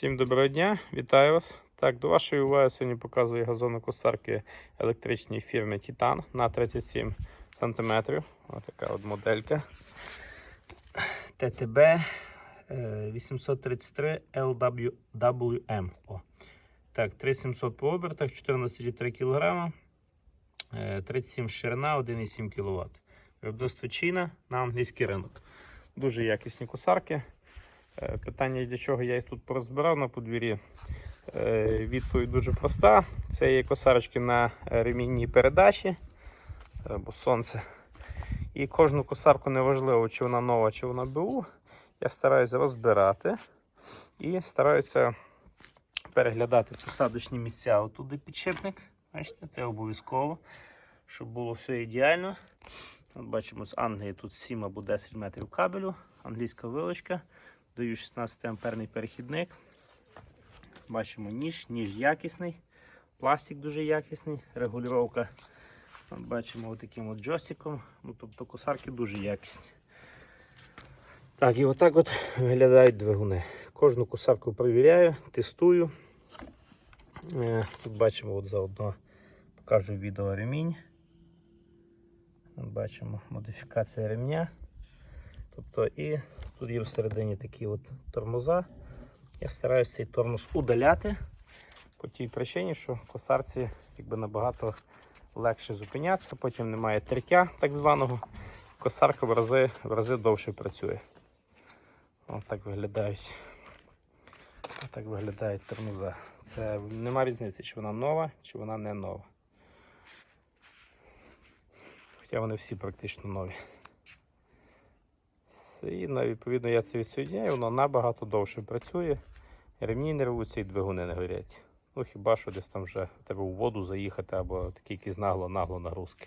Всім доброго дня, вітаю вас. Так, до вашої уваги сьогодні показую газонокосарки електричної фірми Titan на 37 см. Ось така от моделька. ТТБ е, 833 LWM. О. Так, 3700 по обертах, 14,3 кг, 37 ширина, 1,7 кВт. Виробництво Чина на англійський ринок. Дуже якісні косарки. Е, Питання, для чого я їх тут порозбирав на подвір'ї. Е, Відповідь дуже проста. Це є косарочки на ремінній передачі, е, бо сонце. І кожну косарку неважливо, чи вона нова, чи вона БУ. Я стараюся розбирати і стараюся переглядати посадочні місця. Отут де підшипник. Бачите, це обов'язково, щоб було все ідеально. От бачимо, з Англії тут 7 або 10 метрів кабелю, англійська вилочка. Даю 16 амперний перехідник. Бачимо ніж, ніж якісний, пластик дуже якісний, регулювання. Бачимо таким от джойстиком. Ну, тобто косарки дуже якісні. Так, і отак от виглядають двигуни. Кожну косарку перевіряю, тестую. Е, Тут бачимо от заодно покажу відео ремінь. Бачимо модифікація ремня. Тобто і тут є всередині такі от тормоза. Я стараюся цей тормоз удаляти по тій причині, що косарці якби набагато легше зупинятися, потім немає тертя так званого. Косарка в рази, в рази довше працює. Ось так виглядають. Ось так виглядають тормоза. Це нема різниці, чи вона нова, чи вона не нова. Хоча вони всі практично нові. І відповідно я це відсоєдняю, воно набагато довше працює. Ремні не рвуться і двигуни не горять. Ну хіба що десь там вже треба у воду заїхати або такі якісь нагло-нагло нагрузки.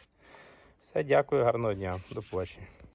Все, дякую, гарного дня. До побачення.